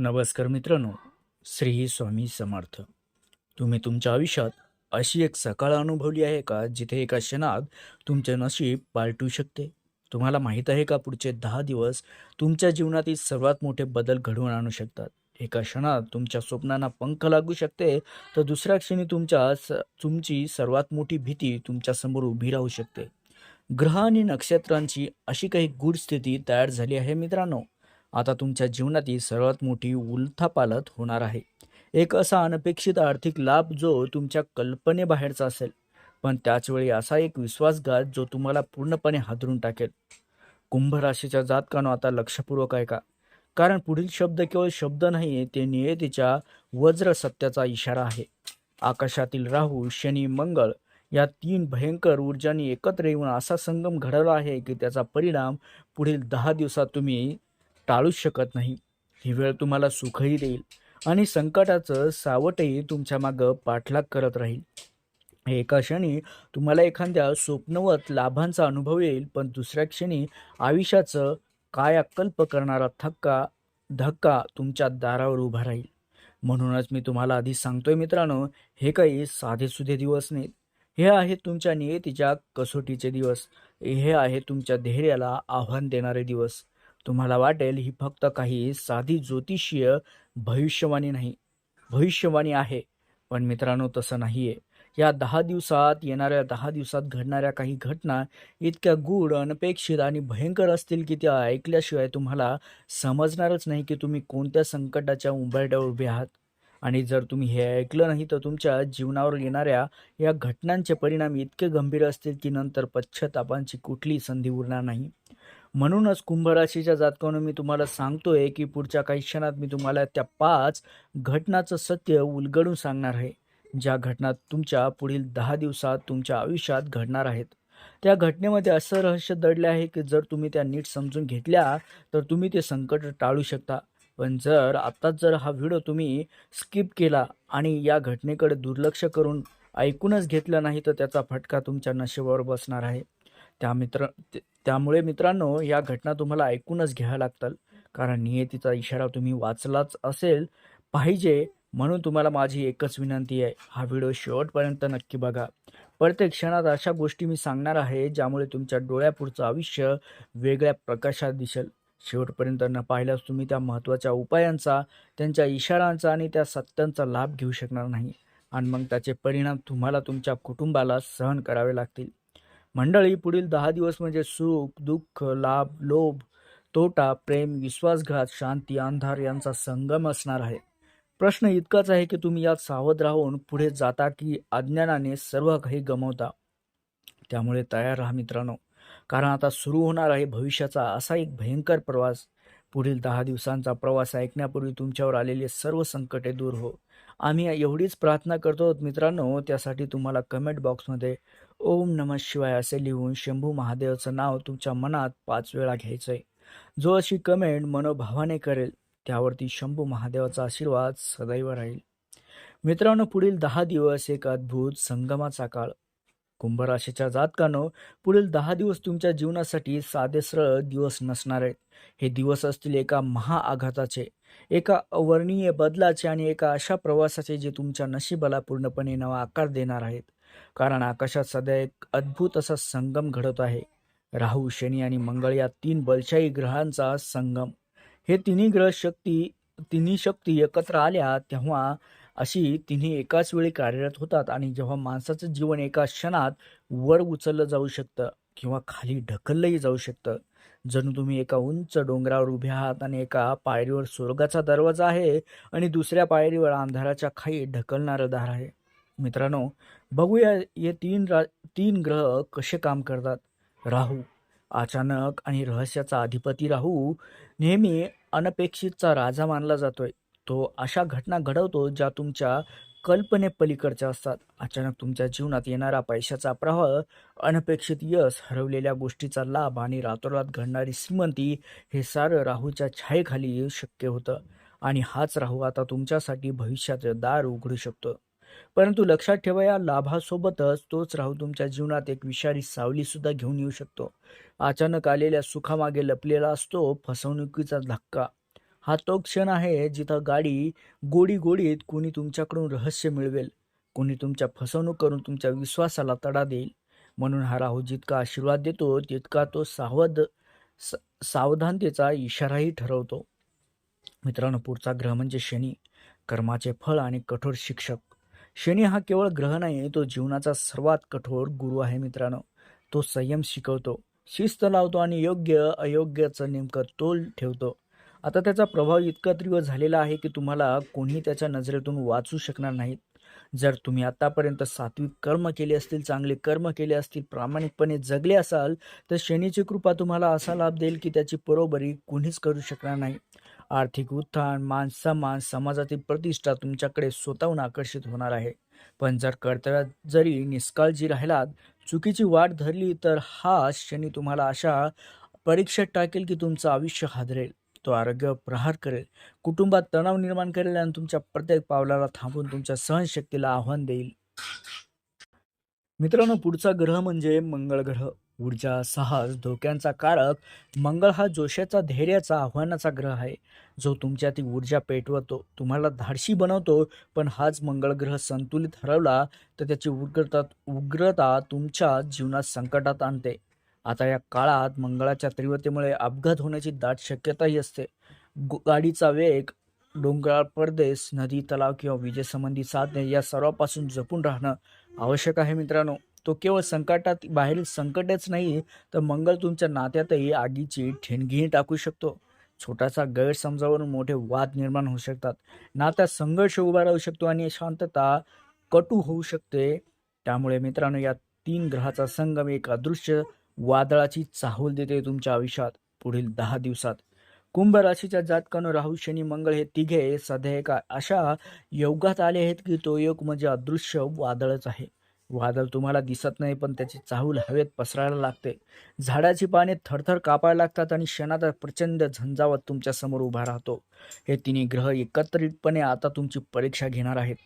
नमस्कार मित्रांनो श्री स्वामी समर्थ. तुम्ही तुमच्या आयुष्यात अशी एक सकाळ अनुभवली आहे का जिथे एका क्षणात तुमचे नशीब पालटू शकते? तुम्हाला माहीत आहे का पुढचे दहा दिवस तुमच्या जीवनातील सर्वात मोठे बदल घडवून आणू शकतात? एका क्षणात तुमच्या स्वप्नांना पंख लागू शकते तर दुसऱ्या क्षणी तुमच्या स तुमची सर्वात मोठी भीती तुमच्यासमोर उभी राहू शकते. ग्रह आणि नक्षत्रांची अशी काही गूढ स्थिती तयार झाली आहे मित्रांनो. आता तुमच्या जीवनातील सर्वात मोठी उलथापालथ होणार आहे. एक असा अनपेक्षित आर्थिक लाभ जो तुमच्या कल्पनेबाहेरचा असेल. पण त्याचवेळी असा एक विश्वासघात जो तुम्हाला पूर्णपणे हादरून टाकेल. कुंभ राशीच्या जातकानो आता लक्षपूर्वक आहे का कारण पुढील शब्द केवळ शब्द नाही ते नियतीच्या वज्र सत्याचा इशारा आहे. आकाशातील राहू शनी मंगळ या तीन भयंकर ऊर्जांनी एकत्र येऊन असा संगम घडवला आहे की त्याचा परिणाम पुढील दहा दिवसात तुम्ही टाळूच शकत नाही. ही वेळ तुम्हाला सुखही देईल आणि संकटाचं सावटही तुमच्या मागं पाठलाग करत राहील. एका क्षणी तुम्हाला एखाद्या स्वप्नवत लाभांचा अनुभव येईल पण दुसऱ्या क्षणी आयुष्याचं कायाकल्प करणारा थक्का धक्का तुमच्या दारावर उभा राहील. म्हणूनच मी तुम्हाला आधी सांगतोय मित्रांनो हे काही साधेसुधे दिवस नाहीत. हे आहेत तुमच्या नियतीच्या कसोटीचे दिवस. हे आहे तुमच्या धैर्याला आव्हान देणारे दिवस. तुम्हाला वाटेल ही फक्त काही साधी ज्योतिषीय भविष्यवाणी नाही. भविष्यवाणी आहे. पण मित्रांनो तसं नाही आहे या दहा दिवसात येणाऱ्या दहा दिवसात घडणाऱ्या काही घटना इतक्या गूढ अनपेक्षित आणि भयंकर असतील की त्या ऐकल्याशिवाय तुम्हाला समजणारच नाही की तुम्ही कोणत्या संकटाच्या उंबरट्यावर उभे आहात. आणि जर तुम्ही हे ऐकलं नाही तर तुमच्या जीवनावर येणाऱ्या या घटनांचे परिणाम इतके गंभीर असतील की नंतर पश्चातापांची कुठली संधी उरणार नाही. म्हणूनच कुंभ राशीच्या जातकानं मी तुम्हाला सांगतोय की पुढच्या काही क्षणात मी तुम्हाला त्या पाच घटनाचं सत्य उलगडून सांगणार आहे ज्या घटना तुमच्या पुढील दहा दिवसात तुमच्या आयुष्यात घडणार आहेत. त्या घटनेमध्ये असं रहस्य दडले आहे की जर तुम्ही त्या नीट समजून घेतल्या तर तुम्ही ते संकट टाळू शकता. पण जर आत्ताच जर हा व्हिडिओ तुम्ही स्किप केला आणि या घटनेकडे दुर्लक्ष करून ऐकूनच घेतलं नाही तर त्याचा फटका तुमच्या नशेबावर बसणार आहे. त्या मित्र ते- त्यामुळे मित्रांनो या घटना तुम्हाला ऐकूनच घ्याव्या लागतात. कारण नियतीचा इशारा तुम्ही वाचलाच असेल पाहिजे म्हणून तुम्हाला माझी एकच विनंती आहे. हा व्हिडिओ शेवटपर्यंत नक्की बघा. प्रत्येक क्षणात अशा गोष्टी मी सांगणार आहे ज्यामुळे तुमच्या डोळ्यापुढचं आयुष्य वेगळ्या प्रकाशात दिसेल. शेवटपर्यंत न पाहिल्यास तुम्ही त्या महत्त्वाच्या उपायांचा त्यांच्या इशारांचा आणि त्या सत्यांचा लाभ घेऊ शकणार नाही. आणि मग त्याचे परिणाम तुम्हाला तुमच्या कुटुंबाला सहन करावे लागतील. मंडळी पुढील दहा दिवस म्हणजे सुख दुःख लाभ लोभ तोटा प्रेम विश्वासघात शांती अंधार यांचा संगम असणार आहे. प्रश्न इतकाच आहे की तुम्ही यात सावध राहून पुढे जाता की अज्ञानाने सर्व काही गमवता. त्यामुळे तयार राहा मित्रांनो. कारण आता सुरू होणार आहे भविष्याचा असा एक भयंकर प्रवास. पुढील दहा दिवसांचा प्रवास ऐकण्यापूर्वी तुमच्यावर आलेले सर्व संकटे दूर हो. आम्ही एवढीच प्रार्थना करतो मित्रांनो त्यासाठी तुम्हाला कमेंट बॉक्समध्ये ओम नम शिवाय असे लिहून शंभू महादेवाचं नाव तुमच्या मनात पाच वेळा घ्यायचं आहे जो अशी कमेंट मनोभावाने करेल त्यावरती शंभू महादेवाचा आशीर्वाद सदैव राहील. मित्रांनो पुढील दहा दिवस एक अद्भुत संगमाचा काळ. कुंभ राशीच्या जातकानो पुढील दहा दिवस तुमच्या जीवनासाठी साधे सरळ दिवस नसणार आहेत. हे दिवस असतील एका महाआघाताचे एका अवर्णीय बदलाचे आणि एका अशा प्रवासाचे जे तुमच्या नशिबाला पूर्णपणे नवा आकार देणार आहेत. कारण आकाशात सध्या एक अद्भुत असा संगम घडत आहे. राहू शनी आणि मंगळ या तीन बलशाही ग्रहांचा संगम. हे तिन्ही ग्रह शक्ती तिन्ही शक्ती एकत्र आल्या तेव्हा अशी तिन्ही एकाच वेळी कार्यरत होतात आणि जेव्हा माणसाचं जीवन एका क्षणात वर उचललं जाऊ शकतं किंवा खाली ढकललंही जाऊ शकतं. जणू तुम्ही एका उंच डोंगरावर उभे आहात आणि एका पायरीवर स्वर्गाचा दरवाजा आहे आणि दुसऱ्या पायरीवर अंधाराच्या खाई ढकलणारं दार आहे. मित्रांनो बघूया हे तीन रा तीन ग्रह कसे काम करतात. राहू अचानक आणि रहस्याचा अधिपती राहू नेहमी अनपेक्षितचा राजा मानला जातोय. तो अशा घटना घडवतो ज्या तुमच्या कल्पनेपलीकडच्या असतात. अचानक तुमच्या जीवनात येणारा पैशाचा प्रवाह अनपेक्षित यश हरवलेल्या गोष्टीचा लाभ आणि रातोरात घडणारी श्रीमंती हे सारं राहूच्या छायेखाली शक्य होतं. आणि हाच राहू आता तुमच्यासाठी भविष्याचं दार उघडू शकतो. परंतु लक्षात ठेवा या लाभासोबतच तोच राहू तुमच्या जीवनात एक विषारी सावलीसुद्धा घेऊन येऊ शकतो. अचानक आलेल्या सुखामागे लपलेला असतो फसवणुकीचा धक्का. हा तो क्षण आहे जिथं गाडी गोडी गोडीत कोणी तुमच्याकडून रहस्य मिळवेल. कोणी तुमच्या फसवणूक करून तुमच्या विश्वासाला तडा देईल. म्हणून हा राहू जितका आशीर्वाद देतो तितका तो सावध स- सावधानतेचा इशाराही ठरवतो. मित्रांनो पुढचा ग्रह म्हणजे शनी. कर्माचे फळ आणि कठोर शिक्षक. शनी हा केवळ ग्रह नाही तो जीवनाचा सर्वात कठोर गुरु आहे मित्रांनो. तो संयम शिकवतो शिस्त लावतो आणि योग्य अयोग्याचं नेमकं तोल ठेवतो. आता त्याचा प्रभाव इतका तीव्र झालेला आहे की तुम्हाला कोणी त्याच्या नजरेतून वाचू शकणार नाहीत. जर तुम्ही आतापर्यंत सात्विक कर्म केले असतील चांगले कर्म केले असतील प्रामाणिकपणे जगले असाल तर शनीची कृपा तुम्हाला असा लाभ देईल की त्याची बरोबरी कोणीच करू शकणार नाही. आर्थिक उत्थान मान सन्मान समाजातील प्रतिष्ठा तुमच्याकडे स्वतःहून आकर्षित होणार आहे. पण जर कर्तव्यात जरी निष्काळजी राहिलात चुकीची वाट धरली तर हा शनी तुम्हाला अशा परीक्षेत टाकेल की तुमचं आयुष्य हादरेल. तो आरोग्य प्रहार करेल. कुटुंबात तणाव निर्माण करेल आणि तुमच्या प्रत्येक पावलाला थांबून तुमच्या सहनशक्तीला आव्हान देईल. मित्रांनो पुढचा ग्रह म्हणजे मंगळ ग्रह. ऊर्जा साहस धोक्यांचा कारक मंगळ हा जोशाचा धैर्याचा आव्हानाचा ग्रह आहे. जो तुमच्यातील ऊर्जा पेटवतो तुम्हाला धाडशी बनवतो पण हाच मंगळ ग्रह संतुलित हरवला तर त्याची उग्रता उग्रता तुमच्या जीवनात संकटात आणते. आता या काळात मंगळाच्या तीव्रतेमुळे अपघात होण्याची दाट शक्यताही असते. गाडीचा वेग डोंगराळ परदेश नदी तलाव किंवा विजेसंबंधी साधने या सर्वापासून जपून राहणं आवश्यक आहे मित्रांनो. तो केवळ संकटात बाहेरील संकटच नाही तर मंगळ तुमच्या नात्यातही आगीची ठेणगीही टाकू शकतो. छोटासा गैरसमजावरून मोठे वाद निर्माण होऊ शकतात. नात्यात संघर्ष उभा राहू शकतो आणि शांतता कटू होऊ शकते. त्यामुळे मित्रांनो या तीन ग्रहाचा संगम एक अदृश्य वादळाची चाहूल देते तुमच्या आयुष्यात पुढील दहा दिवसात. कुंभ राशीच्या जातकानं राहू शनी मंगळ हे तिघे सध्या एका अशा योगात आले आहेत की तो योग म्हणजे अदृश्य वादळच आहे. वादळ तुम्हाला दिसत नाही पण त्याची चाहूल हवेत पसरायला लागते. झाडाची पाने थरथर कापायला लागतात आणि क्षणात प्रचंड झंझावत तुमच्यासमोर उभा राहतो. हे तिन्ही ग्रह एकत्रितपणे आता तुमची परीक्षा घेणार आहेत.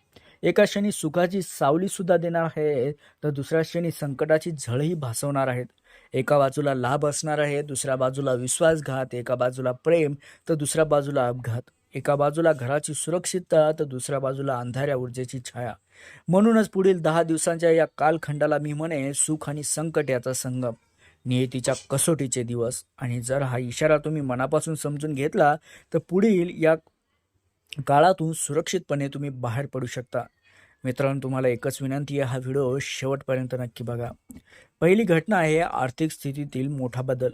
एका क्षणी सुखाची सावली सुद्धा देणार आहे तर दुसऱ्या क्षणी संकटाची झळही भासवणार आहेत. एका बाजूला लाभ असणार आहे दुसऱ्या बाजूला विश्वासघात एका बाजूला प्रेम तर दुसऱ्या बाजूला अपघात. एका बाजूला घराची सुरक्षितता तर दुसऱ्या बाजूला अंधाऱ्या ऊर्जेची छाया. म्हणूनच पुढील दहा दिवसांच्या या कालखंडाला मी म्हणे सुख आणि संकट याचा संगम. नियतीच्या कसोटीचे दिवस. आणि जर हा इशारा तुम्ही मनापासून समजून घेतला तर पुढील या काळातून सुरक्षितपणे तुम्ही बाहेर पडू शकता. मित्रांनो तुम्हाला एकच विनंती आहे हा व्हिडिओ शेवटपर्यंत नक्की बघा. पहिली घटना आहे आर्थिक स्थितीतील मोठा बदल.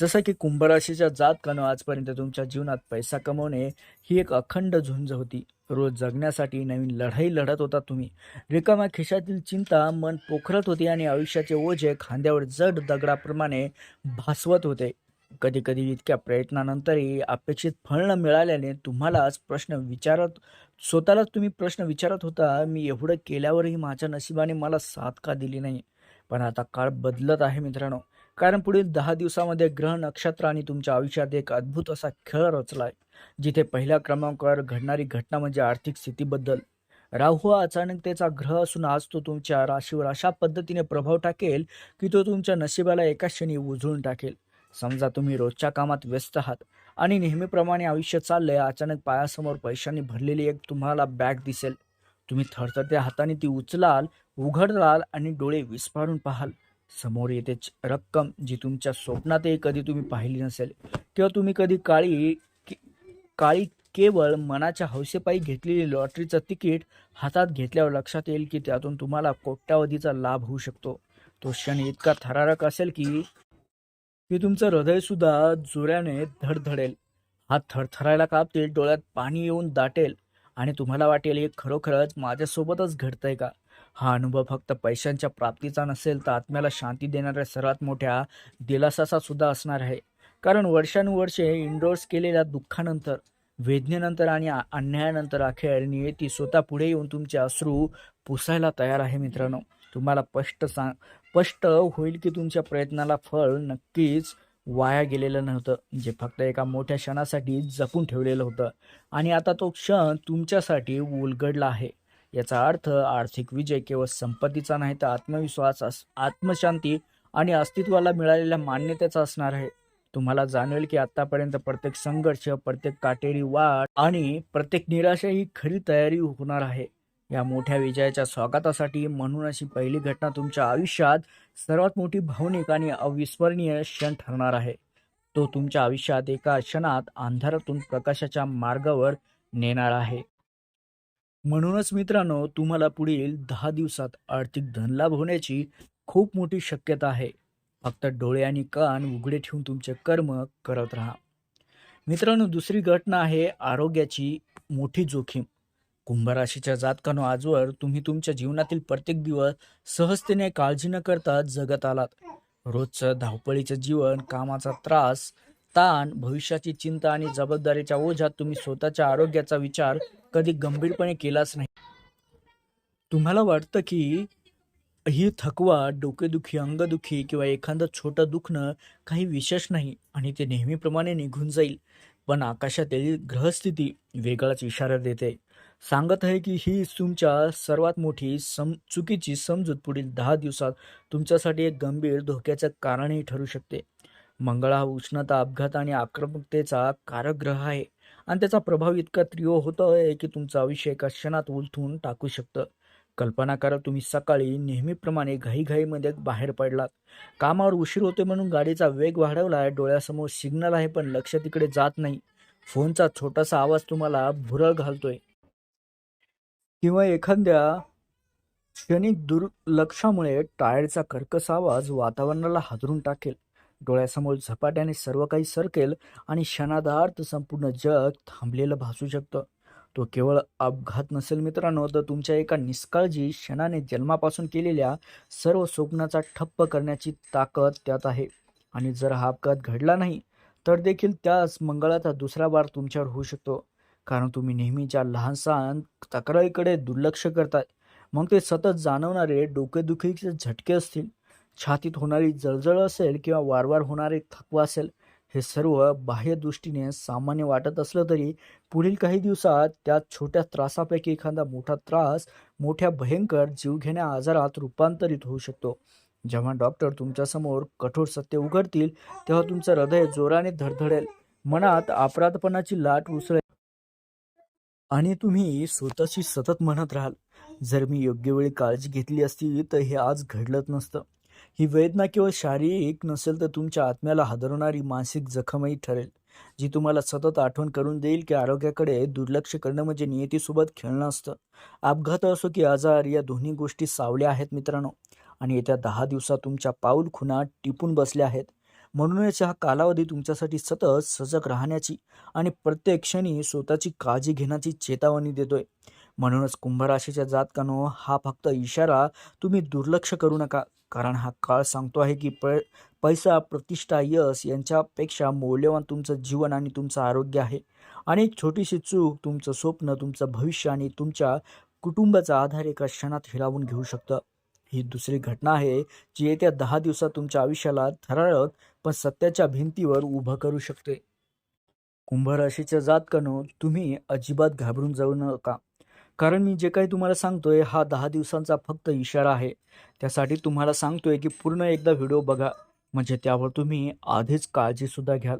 जसं की कुंभराशीच्या जात कणं आजपर्यंत तुमच्या जीवनात पैसा कमवणे ही एक अखंड झुंज होती. रोज जगण्यासाठी नवीन लढाई लढत होता तुम्ही. रिकाम्या खिशातील चिंता मन पोखरत होती आणि आयुष्याचे ओझे खांद्यावर जड दगडाप्रमाणे भासवत होते. कधी कधी इतक्या प्रयत्नानंतरही अपेक्षित फळ न मिळाल्याने तुम्हालाच प्रश्न विचारत स्वतःलाच तुम्ही प्रश्न विचारत होता मी एवढं केल्यावरही माझ्या नशिबाने मला साथ का दिली नाही. पण आता काळ बदलत आहे मित्रांनो. कारण पुढील दहा दिवसामध्ये ग्रह नक्षत्र आणि तुमच्या आयुष्यात एक अद्भुत असा खेळ रचलाय जिथे पहिल्या क्रमांकावर घडणारी घटना म्हणजे आर्थिक स्थितीबद्दल. राहू हा अचानकतेचा ग्रह असून आज तो तुमच्या राशीवर अशा पद्धतीने प्रभाव टाकेल की तो तुमच्या नशिबाला एका क्षणी उजळून टाकेल. समजा तुम्ही रोजच्या कामात व्यस्त आहात आणि नेहमीप्रमाणे आयुष्य चाललंय अचानक पायासमोर पैशांनी भरलेली एक तुम्हाला बॅग दिसेल. तुम्ही थरथरत्या हाताने ती उचलाल उघडलाल आणि डोळे विस्फारून पाहाल. समोर येते रक्कम जी तुमच्या स्वप्नातही कधी तुम्ही पाहिली नसेल. किंवा तुम्ही कधी काळी काळी केवळ मनाच्या हौसेपायी घेतलेली लॉटरीचं तिकीट हातात घेतल्यावर लक्षात येईल की त्यातून तुम्हाला कोट्यावधीचा लाभ होऊ शकतो. तो क्षण इतका थरारक असेल की की तुमचं हृदय सुद्धा जोऱ्याने धडधडेल. हात थरथरायला कापतील डोळ्यात पाणी येऊन दाटेल आणि तुम्हाला वाटेल हे खरोखरच माझ्यासोबतच घडतंय का? हा अनुभव फक्त पैशांच्या प्राप्तीचा नसेल तर आत्म्याला शांती देणाऱ्या सर्वात मोठ्या दिलासाचा सुद्धा असणार आहे. कारण वर्षानुवर्षे इंडोर्स केलेल्या दुःखानंतर वेदनेनंतर आणि अन्यायानंतर अखेर नियती स्वतः पुढे येऊन तुमचे अश्रू पुसायला तयार आहे मित्रांनो. तुम्हाला स्पष्ट सांग स्पष्ट होईल की तुमच्या प्रयत्नाला फळ नक्कीच वाया गेलेलं नव्हतं. जे फक्त एका मोठ्या क्षणासाठी जपून ठेवलेलं होतं. आणि आता तो क्षण तुमच्यासाठी उलगडला आहे. याचा अर्थ आर्थिक विजय केवळ संपत्तीचा नाही तर आत्मविश्वास अस- आत्मशांती आणि अस्तित्वाला मिळालेल्या मान्यतेचा असणार आहे. तुम्हाला जाणवेल की आतापर्यंत प्रत्येक संघर्ष प्रत्येक काटेरी वाट आणि प्रत्येक निराशा ही खरी तयारी होणार आहे. या मोठ्या विजयाच्या स्वागतासाठी म्हणून अशी पहिली घटना तुमच्या आयुष्यात सर्वात मोठी भावनिक आणि अविस्मरणीय क्षण ठरणार आहे. तो तुमच्या आयुष्यात एका क्षणात अंधारातून प्रकाशाच्या मार्गावर नेणार आहे. म्हणूनच मित्रांनो तुम्हाला पुढील दहा दिवसात आर्थिक धनलाभ होण्याची खूप मोठी शक्यता आहे. फक्त डोळे आणि कान उघडे ठेवून तुमचे कर्म करत राहा. मित्रांनो दुसरी घटना आहे आरोग्याची मोठी जोखीम. कुंभराशीच्या जातकानो आजवर तुम्ही तुमच्या जीवनातील प्रत्येक दिवस सहजतेने काळजी न करता जगत आलात. रोजचं धावपळीचं जीवन कामाचा त्रास ताण भविष्याची चिंता आणि जबाबदारीच्या ओझ्यात तुम्ही स्वतःच्या आरोग्याचा विचार कधी गंभीरपणे केलाच नाही. तुम्हाला वाटतं की ही थकवा डोकेदुखी अंगदुखी किंवा एखादं छोटं दुखणं काही विशेष नाही आणि ते नेहमीप्रमाणे निघून जाईल. पण आकाशातील ग्रहस्थिती वेगळाच इशारा देते. सांगत आहे की ही तुमच्या सर्वात मोठी सम चुकीची समजूत पुढील दहा दिवसात तुमच्यासाठी एक गंभीर धोक्याचं कारणही ठरू शकते. मंगळ हा उष्णता अपघात आणि आक्रमकतेचा कारक ग्रह आहे. आणि त्याचा प्रभाव इतका तीव्र होतो आहे की तुमचं आयुष्य एका क्षणात उलथून टाकू शकतं. कल्पना करा तुम्ही सकाळी नेहमीप्रमाणे घाईघाईमध्ये बाहेर पडलात. कामावर उशीर होते म्हणून गाडीचा वेग वाढवला डोळ्यासमोर सिग्नल आहे पण लक्ष तिकडे जात नाही. फोनचा छोटासा आवाज तुम्हाला भुरळ घालतोय. किंवा एखाद्या क्षणिक दुर्लक्षामुळे टायरचा कर्कस आवाज वातावरणाला हादरून टाकेल. डोळ्यासमोर झपाट्याने सर्व काही सरकेल आणि क्षणार्धार्थ संपूर्ण जग थांबलेलं भासू शकतं. तो केवळ अपघात नसेल मित्रांनो तर तुमच्या एका निष्काळजी क्षणाने जन्मापासून केलेल्या सर्व स्वप्नाचा ठप्प करण्याची ताकद त्यात आहे. आणि जर हा अपघात घडला नाही तर देखील त्याच मंगळाचा दुसरा बार तुमच्यावर होऊ शकतो. कारण तुम्ही नेहमीच्या लहानसहान तक्रारीकडे दुर्लक्ष करताय मग ते सतत जाणवणारे डोकेदुखीचे झटके असतील. छातीत होणारी जळजळ असेल किंवा वारंवार होणारे थकवा असेल हे सर्व बाह्य दृष्टीने सामान्य वाटत असलं तरी पुढील काही दिवसात त्या छोट्या त्रासापैकी एखादा मोठा त्रास मोठ्या भयंकर जीवघेण्या आजारात रूपांतरित होऊ शकतो. जेव्हा डॉक्टर तुमच्यासमोर कठोर सत्य उघडतील तेव्हा तुमचं हृदय जोराने धडधडेल मनात अपराधपणाची लाट उसळेल. आणि तुम्ही स्वतःशी सतत म्हणत राहाल जर मी योग्य वेळी काळजी घेतली असती तर हे आज घडलंच नसतं. ही वेदना केवळ शारीरिक नसेल तर तुमच्या आत्म्याला हादरवणारी मानसिक जखमही ठरेल जी तुम्हाला सतत आठवण करून देईल की आरोग्याकडे दुर्लक्ष करणं म्हणजे नियतीसोबत खेळणं असतं. अपघात असो की आजार या दोन्ही गोष्टी सावल्या आहेत मित्रांनो. आणि येत्या दहा दिवसात तुमच्या पाऊल खुणा टिपून बसल्या आहेत. म्हणूनच हा कालावधी तुमच्यासाठी सतत सजग राहण्याची आणि प्रत्येक क्षणी स्वतःची काळजी घेण्याची चेतावणी देतोय. म्हणूनच कुंभराशीच्या जातकानो हा फक्त इशारा तुम्ही दुर्लक्ष करू नका. कारण हा काळ सांगतो आहे की प पैसा प्रतिष्ठा यश यांच्यापेक्षा मौल्यवान तुमचं जीवन आणि तुमचं आरोग्य आहे. आणि एक छोटीशी चूक तुमचं स्वप्न तुमचं भविष्य आणि तुमच्या कुटुंबाचा आधार एका क्षणात हिरावून घेऊ शकतं. ही दुसरी घटना आहे जी येत्या दहा दिवसात तुमच्या आयुष्याला थरारक पण सत्याच्या भिंतीवर उभं करू शकते. कुंभराशीच्या जातकानो तुम्ही अजिबात घाबरून जाऊ नका. कारण मी जे काही तुम्हाला सांगतोय हा दहा दिवसांचा फक्त इशारा आहे. त्यासाठी तुम्हाला सांगतोय की पूर्ण एकदा व्हिडिओ बघा. म्हणजे त्यावर तुम्ही आधीच काळजीसुद्धा घ्याल.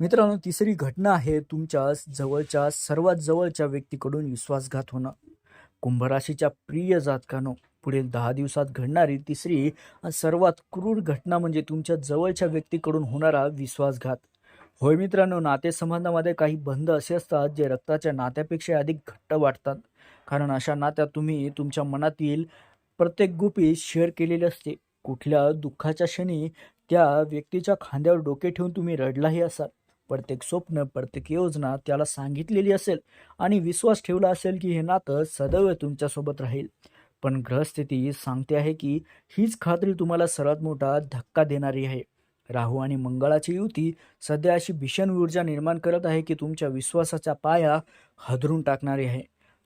मित्रांनो तिसरी घटना आहे तुमच्या जवळच्या सर्वात जवळच्या व्यक्तीकडून विश्वासघात होणं. कुंभराशीच्या प्रिय जातकानो पुढील दहा दिवसात घडणारी तिसरी सर्वात क्रूर घटना म्हणजे तुमच्या जवळच्या व्यक्तीकडून होणारा विश्वासघात. होय मित्रांनो नातेसंबंधामध्ये काही बंध असे असतात जे रक्ताच्या नात्यापेक्षा अधिक घट्ट वाटतात. कारण अशा नात्यात तुम्ही तुमच्या मनातील प्रत्येक गुपी शेअर केलेली असते. कुठल्या दुःखाच्या क्षणी त्या व्यक्तीच्या खांद्यावर डोके ठेवून तुम्ही रडलाही असाल. प्रत्येक स्वप्न प्रत्येक योजना त्याला सांगितलेली असेल आणि विश्वास ठेवला असेल की हे नातं सदैव तुमच्यासोबत राहील. पण ग्रहस्थिती सांगते आहे की हीच खात्री तुम्हाला सर्वात मोठा धक्का देणारी आहे. राहू आणि मंगळाची युती सध्या अशी भीषण ऊर्जा निर्माण करत आहे की तुमच्या विश्वासाचा पाया हदरून टाकणारी आहे.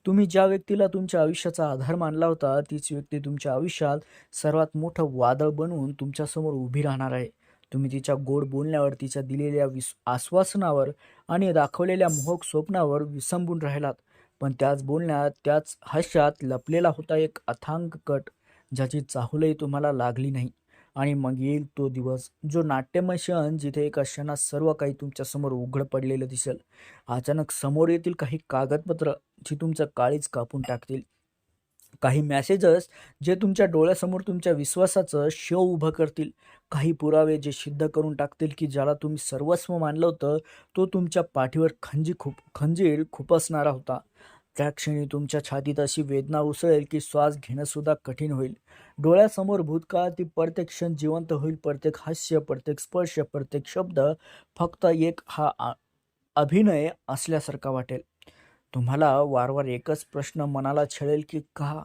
तुम्ही ज्या व्यक्तीला तुमच्या आयुष्याचा आधार मानला होता तीच व्यक्ती तुमच्या आयुष्यात सर्वात मोठं वादळ बनवून तुमच्यासमोर उभी राहणार आहे. तुम्ही तिच्या गोड बोलण्यावर तिच्या दिलेल्या विस आश्वासनावर आणि दाखवलेल्या मोहक स्वप्नावर विसंबून राहिलात. पण त्याच बोलण्यात त्याच हास्यात लपलेला होता एक अथांग कट ज्याची चाहुलही तुम्हाला लागली नाही. आणि मग येईल तो दिवस जो नाट्यमय क्षण जिथे एका क्षणात सर्व काही तुमच्यासमोर उघड पडलेलं दिसेल. अचानक समोर येतील काही कागदपत्र जी तुमचं काळीच कापून टाकतील. काही मॅसेजेस जे तुमच्या डोळ्यासमोर तुमच्या विश्वासाचं शव उभं करतील. काही पुरावे जे सिद्ध करून टाकतील की ज्याला तुम्ही सर्वस्व मानलं होतं तो तुमच्या पाठीवर खंजी खूप खंजीर खुपसणारा होता. त्या क्षणी तुमच्या छातीत अशी वेदना उसळेल की श्वास घेणंसुद्धा कठीण होईल. डोळ्यासमोर भूतकाळातील प्रत्येक क्षण जिवंत होईल प्रत्येक हास्य प्रत्येक स्पर्श प्रत्येक शब्द फक्त एक हा आ- अभिनय असल्यासारखा वाटेल. तुम्हाला वारंवार एकच प्रश्न मनाला छळेल की का?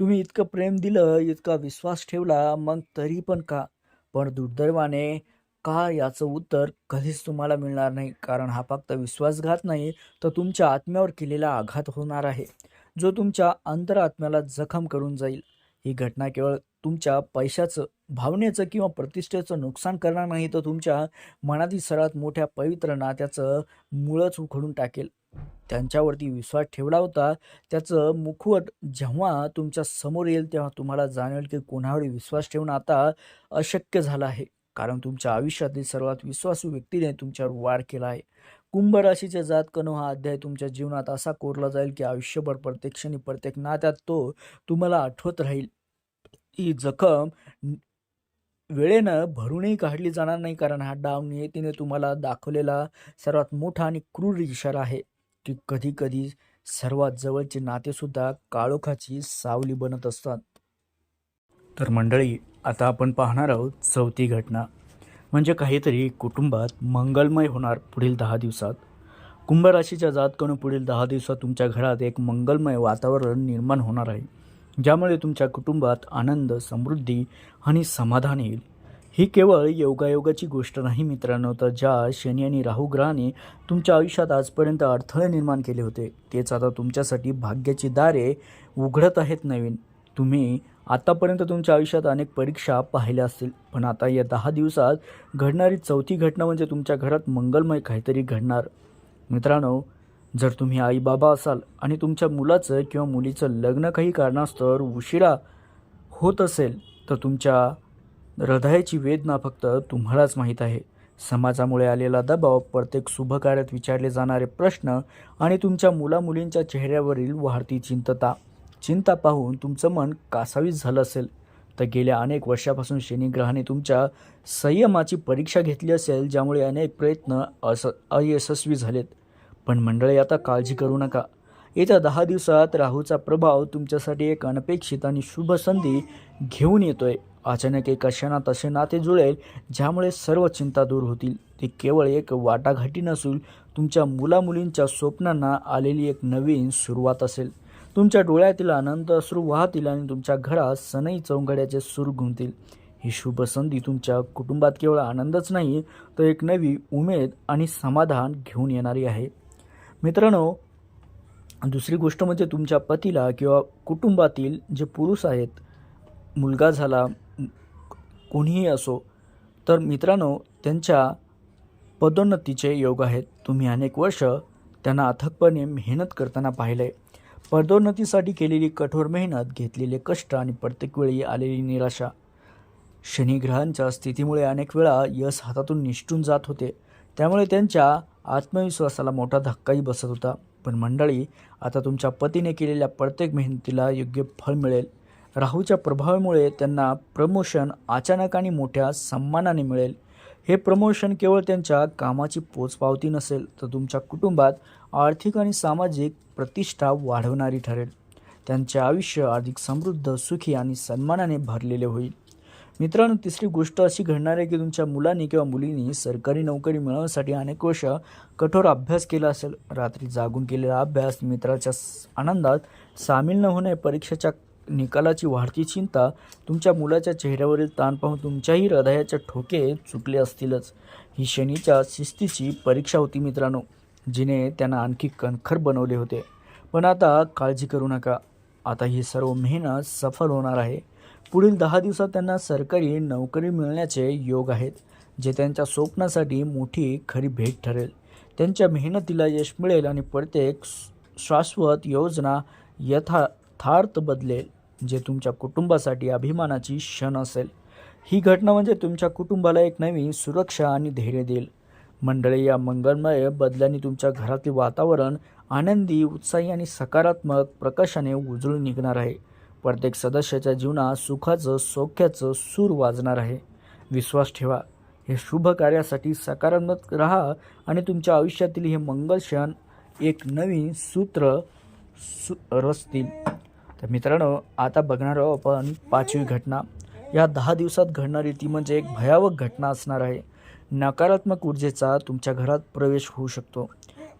तुम्ही इतकं प्रेम दिलं इतका विश्वास ठेवला मग तरी पण का? पण दुर्दैवाने का याचं उत्तर कधीच तुम्हाला मिळणार नाही? कारण हा फक्त विश्वासघात नाही तर तुमच्या आत्म्यावर केलेला आघात होणार आहे. जो तुमच्या अंतरात्म्याला जखम करून जाईल. ही घटना केवळ तुमच्या पैशाचं भावनेचं किंवा प्रतिष्ठेचं नुकसान करणार नाही तर तुमच्या मनातील सर्वात मोठ्या पवित्र नात्याचं मुळच उखडून टाकेल. त्यांच्यावरती विश्वास ठेवला होता. त्याचं मुखवट जेव्हा तुमच्यासमोर येईल तेव्हा तुम्हाला जाणवेल की कोणावर विश्वास ठेवणं आता अशक्य झालं आहे. कारण तुमच्या आयुष्यातील सर्वात विश्वासू व्यक्तीने तुमच्यावर वार केला आहे. कुंभ राशीचे जात कणो हा अध्याय तुमच्या जीवनात असा कोरला जाईल की आयुष्यभर प्रत्येक क्षणी प्रत्येक नात्यात तो तुम्हाला आठवत राहील. ही जखम वेळेनं भरूनही काढली जाणार नाही कारण हा डाव नियतीने तुम्हाला दाखवलेला सर्वात मोठा आणि क्रूर इशारा आहे की कधी कधी सर्वात जवळचे नातेसुद्धा काळोखाची सावली बनत असतात. तर मंडळी आता आपण पाहणार आहोत चौथी घटना. म्हणजे काहीतरी कुटुंबात मंगलमय होणार पुढील दहा दिवसात. कुंभ राशीच्या जातकडून पुढील दहा दिवसात तुमच्या घरात एक मंगलमय वातावरण निर्माण होणार आहे ज्यामुळे तुमच्या कुटुंबात आनंद समृद्धी आणि समाधान येईल. ही केवळ योगायोगाची गोष्ट नाही मित्रांनो तर ज्या शनी आणि राहू ग्रहाने तुमच्या आयुष्यात आजपर्यंत अडथळे निर्माण केले होते तेच आता तुमच्यासाठी भाग्याची दारे उघडत आहेत नवीन. तुम्ही आत्तापर्यंत तुमच्या आयुष्यात अनेक परीक्षा पाहिल्या असतील. पण आता या दहा दिवसात घडणारी चौथी घटना म्हणजे तुमच्या घरात मंगलमय काहीतरी घडणार. मित्रांनो जर तुम्ही आई बाबा असाल आणि तुमच्या मुलाचं किंवा मुलीचं लग्न काही कारणास्तव उशिरा होत असेल तर तुमच्या हृदयाची वेदना फक्त तुम्हालाच माहीत आहे. समाजामुळे आलेला दबाव प्रत्येक शुभकार्यात विचारले जाणारे प्रश्न आणि तुमच्या मुलामुलींच्या चेहऱ्यावरील वाढती चिंतता. चिंता पाहून तुमचं मन कासावीस झालं असेल. तर गेल्या अनेक वर्षापासून शनिग्रहाने तुमच्या संयमाची परीक्षा घेतली असेल ज्यामुळे अनेक प्रयत्न अस अयशस्वी झालेत. पण मंडळी आता काळजी करू नका. येत्या दहा दिवसात राहूचा प्रभाव तुमच्यासाठी एक अनपेक्षित आणि शुभ संधी घेऊन येतोय. अचानक एका क्षणात असे नाते जुळेल ज्यामुळे सर्व चिंता दूर होतील. ते केवळ एक वाटाघाटी नसून तुमच्या मुलामुलींच्या स्वप्नांना आलेली एक नवीन सुरुवात असेल. तुमच्या डोळ्यातील आनंद अश्रू वाहतील आणि तुमच्या घरात सनई चौघड्याचे सूर घुमतील ही शुभ संधी तुमच्या कुटुंबात केवळ आनंदच नाही तर एक नवी उमेद आणि समाधान घेऊन येणारी आहे. मित्रांनो दुसरी गोष्ट म्हणजे तुमच्या पतीला किंवा कुटुंबातील जे पुरुष आहेत मुलगा झाला कोणीही असो तर मित्रांनो त्यांच्या पदोन्नतीचे योग आहेत. तुम्ही अनेक वर्ष त्यांना अथकपणे मेहनत करताना पाहिलं आहे पदोन्नतीसाठी केलेली कठोर मेहनत घेतलेले कष्ट आणि प्रत्येक वेळी आलेली निराशा. शनिग्रहांच्या स्थितीमुळे अनेक वेळा यश हातातून निष्ठून जात होते. त्यामुळे त्यांच्या आत्मविश्वासाला मोठा धक्काही बसत होता. पण मंडळी आता तुमच्या पतीने केलेल्या प्रत्येक मेहनतीला योग्य फळ मिळेल. राहूच्या प्रभावामुळे त्यांना प्रमोशन अचानक आणि मोठ्या सन्मानाने मिळेल. हे प्रमोशन केवळ त्यांच्या कामाची पोचपावती नसेल तर तुमच्या कुटुंबात आर्थिक आणि सामाजिक प्रतिष्ठा वाढवणारी ठरेल. त्यांचे आयुष्य अधिक समृद्ध सुखी आणि सन्मानाने भरलेले होईल. मित्रांनो तिसरी गोष्ट अशी घडणार आहे की तुमच्या मुलांनी किंवा मुलींनी सरकारी नोकरी मिळवण्यासाठी अनेक वर्ष कठोर अभ्यास केला असेल. रात्री जागून केलेला अभ्यास मित्राच्या आनंदात सामील न होणे परीक्षेच्या निकालाची वाढती चिंता तुमच्या मुलाच्या चेहऱ्यावरील ताण पाहून तुमच्याही हृदयाचे ठोके चुकले असतीलच. ही शनीच्या शिस्तीची परीक्षा होती मित्रांनो. जिने त्यांना आणखी कणखर बनवले होते. पण आता काळजी करू नका. आता ही सर्व मेहनत सफल होणार आहे. पुढील दहा दिवसात त्यांना सरकारी नोकरी मिळण्याचे योग आहेत जे त्यांच्या स्वप्नासाठी मोठी खरी भेट ठरेल. त्यांच्या मेहनतीला यश मिळेल आणि प्रत्येक शाश्वत योजना यथार्थार्थ बदलेल जे तुमच्या कुटुंबासाठी अभिमानाची क्षण असेल. ही घटना म्हणजे तुमच्या कुटुंबाला एक नवी सुरक्षा आणि धैर्य देईल. मंडळी या मंगलमय बदलांनी तुमच्या घरातील वातावरण आनंदी उत्साही आणि सकारात्मक प्रकाशाने उजळून निघणार आहे. प्रत्येक सदस्याच्या जीवनात सुखाचं सौख्याचं सूर वाजणार आहे. विश्वास ठेवा. हे शुभ कार्यासाठी सकारात्मक राहा आणि तुमच्या आयुष्यातील हे मंगल क्षण एक नवीन सूत्र सु रचतील. तर मित्रांनो आता बघणार आहोत आपण पाचवी घटना. या दहा दिवसात घडणारी ती म्हणजे एक भयावह घटना असणार आहे. नकारात्मक ऊर्जेचा तुमच्या घरात प्रवेश होऊ शकतो.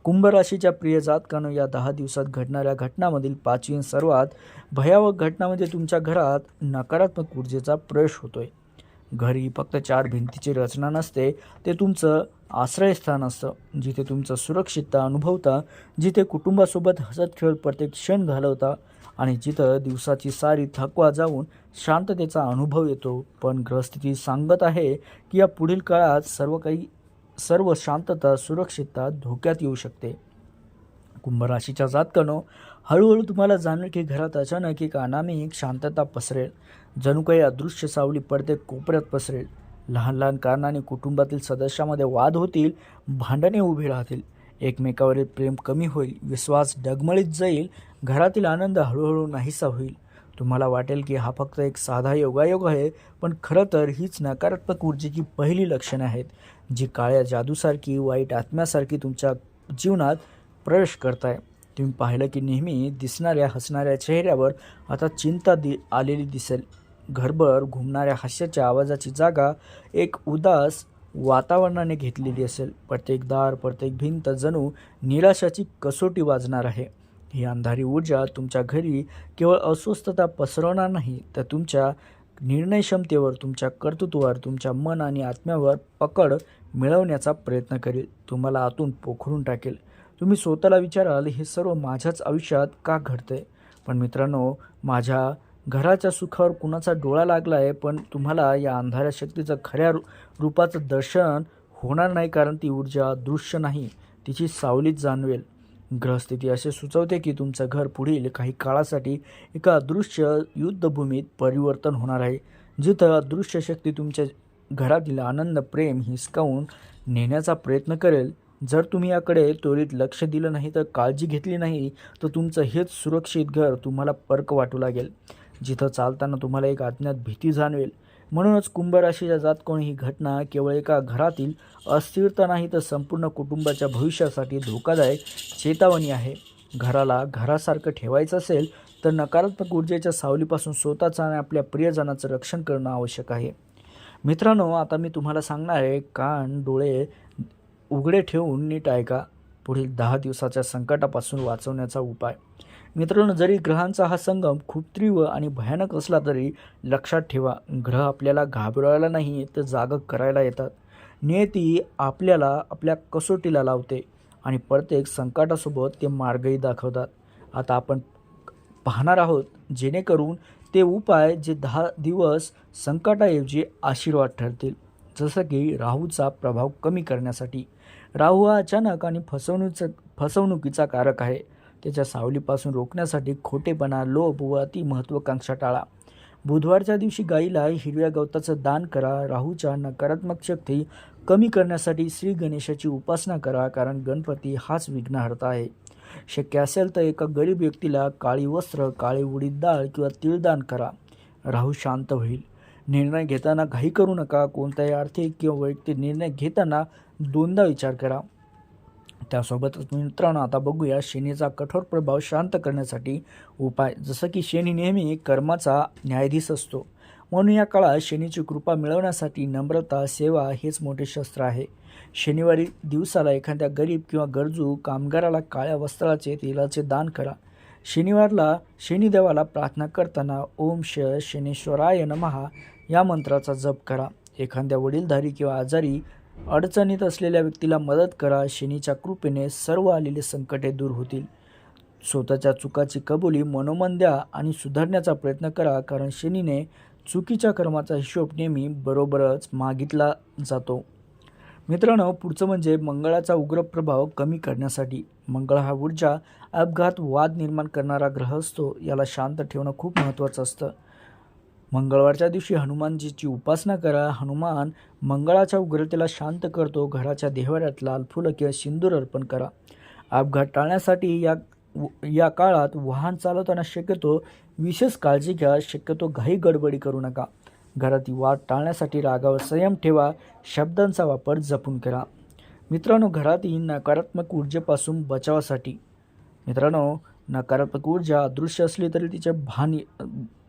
कुंभ राशीच्या प्रिय जातकानं या दहा दिवसात घडणाऱ्या घटनामधील पाचवी सर्वात भयावह घटना म्हणजे तुमच्या घरात नकारात्मक ऊर्जेचा प्रवेश होतोय. घरी फक्त चार भिंतीची रचना नसते ते तुमचं आश्रयस्थान असतं जिथे तुमचं सुरक्षितता अनुभवता जिथे कुटुंबासोबत हसत खेळत प्रत्येक क्षण घालवता आणि जिथं दिवसाची सारी थकवा जाऊन शांततेचा अनुभव येतो. पण ग्रहस्थिती सांगत आहे की या पुढील काळात सर्व काही सर्व शांतता सुरक्षितता धोक्यात येऊ शकते. कुंभ राशीच्या जातकानो हळूहळू तुम्हाला जाणवेल की घरात अचानक एक अनामिक शांतता पसरेल. जणू काही अदृश्य सावली पडते कोपऱ्यात पसरेल. लहान लहान कारणाने कुटुंबातील सदस्यामध्ये वाद होतील भांडणे उभी राहतील. एकमेकावरील प्रेम कमी होईल विश्वास डगमळीत जाईल घरातील आनंद हळूहळू नाहीसा होईल. तुम्हाला वाटेल की हा फक्त एक साधा योगायोग आहे पण खरं तर हीच नकारात्मक ऊर्जेची पहिली लक्षणे आहेत जी काळ्या जादूसारखी वाईट आत्म्यासारखी तुमच्या जीवनात प्रवेश करताय. तुम्ही पाहिलं की नेहमी दिसणाऱ्या हसणाऱ्या चेहऱ्यावर आता चिंता दि आलेली दिसेल. घरभर घुमणाऱ्या हास्याच्या आवाजाची जागा एक उदास वातावरणाने घेतलेली असेल. प्रत्येक दार प्रत्येक भिंत जणू निराशाची कसोटी वाजणार आहे. ही अंधारी ऊर्जा तुमच्या घरी केवळ अस्वस्थता पसरवणार नाही तर तुमच्या निर्णय क्षमतेवर तुमच्या कर्तृत्वावर तुमच्या मन आणि आत्म्यावर पकड मिळवण्याचा प्रयत्न करेल. तुम्हाला आतून पोखरून टाकेल. तुम्ही स्वतःला विचाराल हे सर्व माझ्याच आयुष्यात का घडतंय? पण मित्रांनो माझ्या घराच्या सुखावर कुणाचा डोळा लागला आहे पण तुम्हाला या अंधाऱ्या शक्तीचं खऱ्या रूपाचं दर्शन होणार नाही कारण ती ऊर्जा दृश्य नाही तिची सावलीच जाणवेल. ग्रहस्थिती असे सुचवते की तुमचं घर पुढील काही काळासाठी एका अदृश्य युद्धभूमीत परिवर्तन होणार आहे जिथं अदृश्य शक्ती तुमच्या घरातील आनंद प्रेम हिसकावून नेण्याचा प्रयत्न करेल. जर तुम्ही याकडे त्वरित लक्ष दिलं नाही तर काळजी घेतली नाही तर तुमचं हेच सुरक्षित घर तुम्हाला पर्क वाटू लागेल. जिथं चालताना तुम्हाला एक अज्ञात भीती जाणवेल. म्हणूनच कुंभ राशीच्या जातकोण ही घटना केवळ एका घरातील अस्थिरता नाही तर संपूर्ण कुटुंबाच्या भविष्यासाठी धोकादायक चेतावणी आहे. घराला घरासारखं ठेवायचं असेल तर नकारात्मक ऊर्जेच्या सावलीपासून स्वतःचं आणि आपल्या प्रियजनाचं रक्षण करणं आवश्यक आहे. मित्रांनो आता मी तुम्हाला सांगणार आहे कान डोळे उघडे ठेवून नीट ऐका. पुढील दहा दिवसाच्या संकटापासून वाचवण्याचा उपाय. मित्रांनो जरी ग्रहांचा हा संगम खूप तीव्र आणि भयानक असला तरी लक्षात ठेवा ग्रह आपल्याला घाबरवायला नाही तर जाग करायला येतात. नियती आपल्याला आपल्या कसोटीला लावते आणि प्रत्येक संकटासोबत ते मार्गही दाखवतात. आता आपण पाहणार आहोत जेणेकरून ते उपाय जे दहा दिवस संकटाऐवजी आशीर्वाद ठरतील जसं की राहूचा प्रभाव कमी करण्यासाठी. राहू हा अचानक आणि फसवणूक फसवणुकीचा कारक आहे. त्याच्या सावलीपासून रोखण्यासाठी खोटेपणा लोभ व अति महत्त्वाकांक्षा टाळा. बुधवारच्या दिवशी गाईला हिरव्या गवताचं दान करा राहूच्या नकारात्मक शक्ती कमी करण्यासाठी श्री गणेशाची उपासना करा कारण गणपती हाच विघ्नहर्ता आहे. शक्य असेल तर एका गरीब व्यक्तीला काळी वस्त्र काळी उडीद डाळ किंवा तीळदान करा. राहू शांत होईल. निर्णय घेताना घाई करू नका. कोणताही आर्थिक किंवा वैयक्तिक निर्णय घेताना दोनदा विचार करा. त्यासोबतच मित्रांनो आता बघूया शनीचा कठोर प्रभाव शांत करण्यासाठी उपाय. जसं की शनी नेहमी कर्माचा न्यायाधीश असतो. म्हणून या काळात शनीची कृपा मिळवण्यासाठी नम्रता सेवा हेच मोठे शस्त्र आहे. शनिवारी दिवसाला एखाद्या गरीब किंवा गरजू कामगाराला काळ्या वस्त्राचे तेलाचे दान करा. शनिवारला शनिदेवाला प्रार्थना करताना ओम श शनेश्वराय नमहा या मंत्राचा जप करा. एखाद्या वडीलधारी किंवा आजारी अडचणीत असलेल्या व्यक्तीला मदत करा शनीच्या कृपेने सर्व आलेले संकटे दूर होतील. स्वतःच्या चुकाची कबुली मनोमन द्या आणि सुधारण्याचा प्रयत्न करा कारण शनीने चुकीच्या कर्माचा हिशोब नेहमी बरोबरच मागितला जातो. मित्रांनो पुढचं म्हणजे मंगळाचा उग्र प्रभाव कमी करण्यासाठी. मंगळ हा ऊर्जा अपघात वाद निर्माण करणारा ग्रह असतो याला शांत ठेवणं खूप महत्त्वाचं असतं. मंगळवारच्या दिवशी हनुमानजीची उपासना करा. हनुमान मंगळाच्या उग्रतेला शांत करतो. घराच्या देव्हाऱ्यात लाल फुलं किंवा सिंदूर अर्पण करा. अपघात टाळण्यासाठी या या काळात वाहन चालवताना शक्यतो विशेष काळजी घ्या. शक्यतो घाई गडबडी करू नका. घरातील वाद टाळण्यासाठी रागावर संयम ठेवा. शब्दांचा वापर जपून करा. मित्रांनो घरातील नकारात्मक ऊर्जेपासून बचावासाठी. मित्रांनो नकारात्मक ऊर्जा अदृश्य असली तरी तिचे भान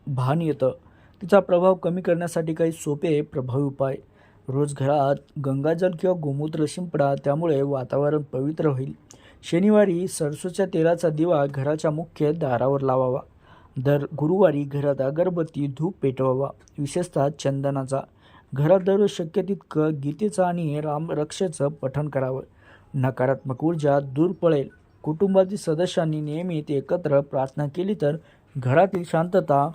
भान येतं. तिचा प्रभाव कमी करण्यासाठी काही सोपे प्रभावी उपाय. रोज घरात गंगाजल किंवा गोमूत्र शिंपडा त्यामुळे वातावरण पवित्र होईल. शनिवारी सरसोच्या तेलाचा दिवा घराच्या मुख्य दारावर लावावा. दर गुरुवारी घरात अगरबत्ती धूप पेटवावा. विशेषतः चंदनाचा. घरात दररोज शक्य तितकं गीतेचं आणि रामरक्षेचं पठण करावं. नकारात्मक ऊर्जा दूर पळेल कुटुंबातील सदस्यांनी नियमित एकत्र प्रार्थना केली तर घरातील शांतता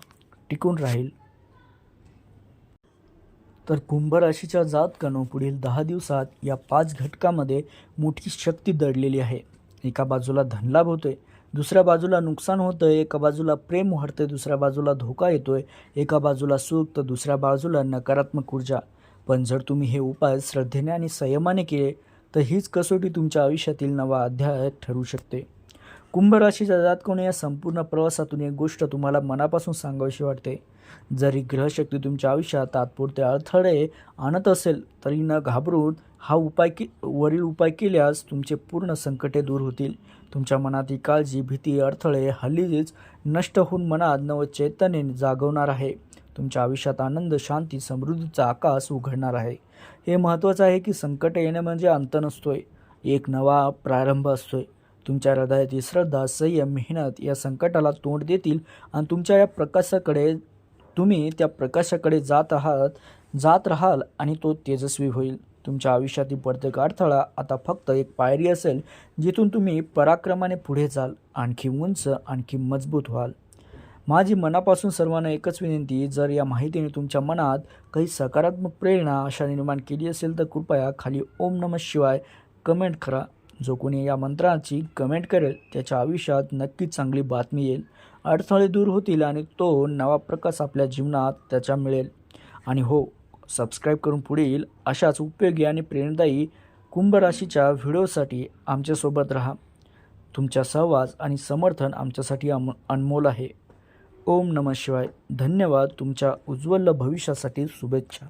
टिकून राहील. तर कुंभ राशीच्या जातकानं पुढील दहा दिवसात या पाच घटकामध्ये मोठी शक्ती दडलेली आहे. एका बाजूला धनलाभ होतोय दुसऱ्या बाजूला नुकसान होतं एका बाजूला प्रेम वाढतंय दुसऱ्या बाजूला धोका येतोय एका बाजूला सुख तर दुसऱ्या बाजूला नकारात्मक ऊर्जा. पण जर तुम्ही हे उपाय श्रद्धेने आणि संयमाने केले तर हीच कसोटी तुमच्या आयुष्यातील नवा अध्याय ठरू शकते. कुंभ राशीच्या जातकोने या संपूर्ण प्रवासातून एक गोष्ट तुम्हाला मनापासून सांगावीशी वाटते. जरी ग्रहशक्ती तुमच्या आयुष्यात तात्पुरते अडथळे आणत असेल तरी न घाबरून हा उपाय के वरील उपाय केल्यास तुमचे पूर्ण संकटे दूर होतील. तुमच्या मनातील काळजी भीती अडथळे हल्लीच नष्ट होऊन मनात नव चैतन्य जागवणार आहे. तुमच्या आयुष्यात आनंद शांती समृद्धीचा आकाश उघडणार आहे. हे महत्त्वाचं आहे की संकट येणे म्हणजे अंत नसतोय. एक नवा प्रारंभ असतोय. तुमच्या हृदयातील श्रद्धा संयम मेहनत या संकटाला तोंड देतील आणि तुमच्या या प्रकाशाकडे तुम्ही त्या प्रकाशाकडे जात आहात जात राहाल आणि तो तेजस्वी होईल. तुमच्या आयुष्यातील प्रत्येक अडथळा आता फक्त एक पायरी असेल जिथून तुम्ही पराक्रमाने पुढे जाल. आणखी उंच आणखी मजबूत व्हाल. माझी मनापासून सर्वांना एकच विनंती जर या माहितीने तुमच्या मनात काही सकारात्मक प्रेरणा अशा निर्माण केली असेल तर कृपया खाली ओम नम शिवाय कमेंट करा. जो कोणी या मंत्राची कमेंट करेल त्याच्या आयुष्यात नक्कीच चांगली बातमी येईल. अडथळे दूर होतील आणि तो नवा प्रकाश आपल्या जीवनात त्याच्या मिळेल. आणि हो सबस्क्राईब करून पुढील अशाच उपयोगी आणि प्रेरणादायी कुंभ राशीच्या व्हिडिओसाठी आमच्यासोबत राहा. तुमच्या सहवास आणि समर्थन आमच्यासाठी अम अनमोल आहे. ओम नम शिवाय. धन्यवाद. तुमच्या उज्ज्वल भविष्यासाठी शुभेच्छा.